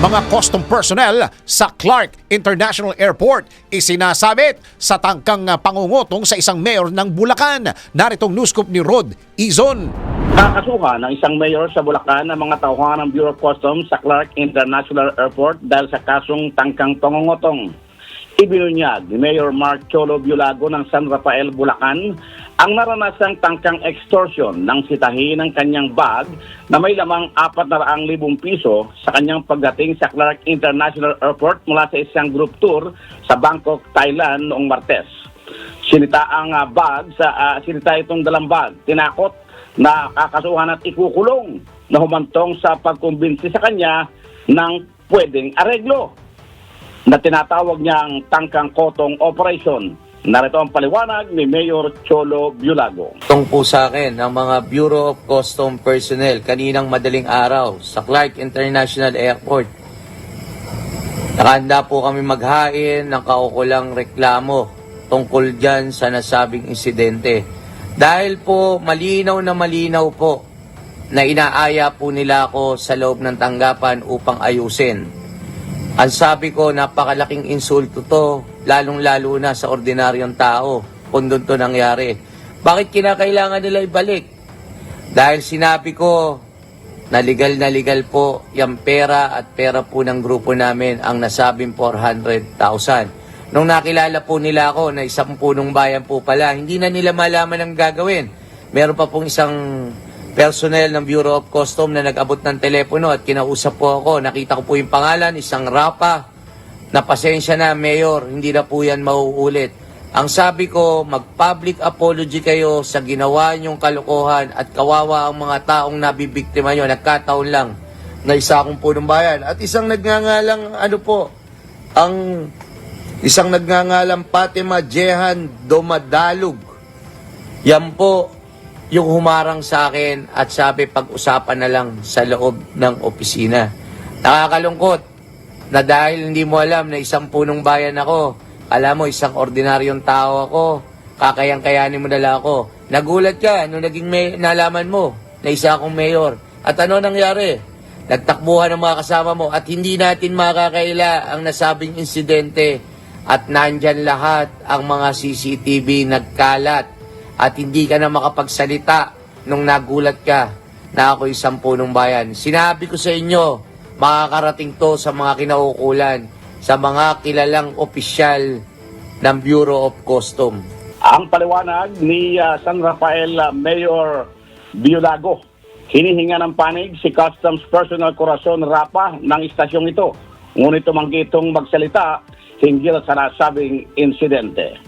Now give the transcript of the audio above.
Mga custom personnel sa Clark International Airport isinasabit sa tangkang ah, pangungutong sa isang mayor ng Bulacan. Naritong newscoop ni Rod Izon. Kakasuhan ng isang mayor sa Bulacan ng mga tauhan ng Bureau of Customs sa Clark International Airport dahil sa kasong tangkang pangungutong. Ibinunyag ni Mayor Mark Cholo Biolago ng San Rafael, Bulacan ang naranasang tangkang extortion ng sitahin ng kanyang bag na may lamang 400,000 piso sa kanyang pagdating sa Clark International Airport mula sa isang group tour sa Bangkok, Thailand noong Martes. Sinita ang ah, bag sa ah, sinita itong dalang bag. Tinakot na kakasuhan at ikukulong na humantong sa pagkumbinsi sa kanya ng pwedeng areglo na tinatawag niyang tangkang kotong operation. Narito ang paliwanag ni Mayor Cholo Biolago. Itong po sa akin ng mga Bureau of Custom Personnel kaninang madaling araw sa Clark International Airport. Nakahanda po kami maghain ng kaukulang reklamo tungkol dyan sa nasabing insidente. Dahil po malinaw na malinaw po na inaaya po nila ako sa loob ng tanggapan upang ayusin. Ang sabi ko, napakalaking insulto to, lalong-lalo na sa ordinaryong tao kung doon to nangyari. Bakit kinakailangan nila ibalik? Dahil sinabi ko na legal na legal po yung pera at pera po ng grupo namin ang nasabing 400,000. Nung nakilala po nila ako na isang punong bayan po pala, hindi na nila malaman ang gagawin. Meron pa pong isang personnel ng Bureau of Custom na nag-abot ng telepono at kinausap po ako. Nakita ko po yung pangalan, isang rapa na pasensya na, Mayor, hindi na po yan mauulit. Ang sabi ko, mag-public apology kayo sa ginawa niyong kalokohan at kawawa ang mga taong nabibiktima nyo. Nagkataon lang na isa akong punong bayan. At isang nagngangalang, ano po, ang isang nagngangalang Fatima Jehan Domadalug. Yan po yung humarang sa akin at sabi pag-usapan na lang sa loob ng opisina. Nakakalungkot na dahil hindi mo alam na isang punong bayan ako, alam mo, isang ordinaryong tao ako, kakayang-kayanin mo na lang ako. Nagulat ka nung naging may, nalaman mo na isa akong mayor. At ano nangyari? Nagtakbuhan ng mga kasama mo at hindi natin makakaila ang nasabing insidente at nandyan lahat ang mga CCTV nagkalat at hindi ka na makapagsalita nung nagulat ka na ako isang punong bayan. Sinabi ko sa inyo, makakarating to sa mga kinaukulan, sa mga kilalang opisyal ng Bureau of Custom. Ang paliwanag ni ah, San Rafael ah, Mayor Biolago. Hinihinga ng panig si Customs Personnel Corazon Rapa ng istasyong ito. Ngunit tumanggi itong magsalita hinggil sa nasabing insidente.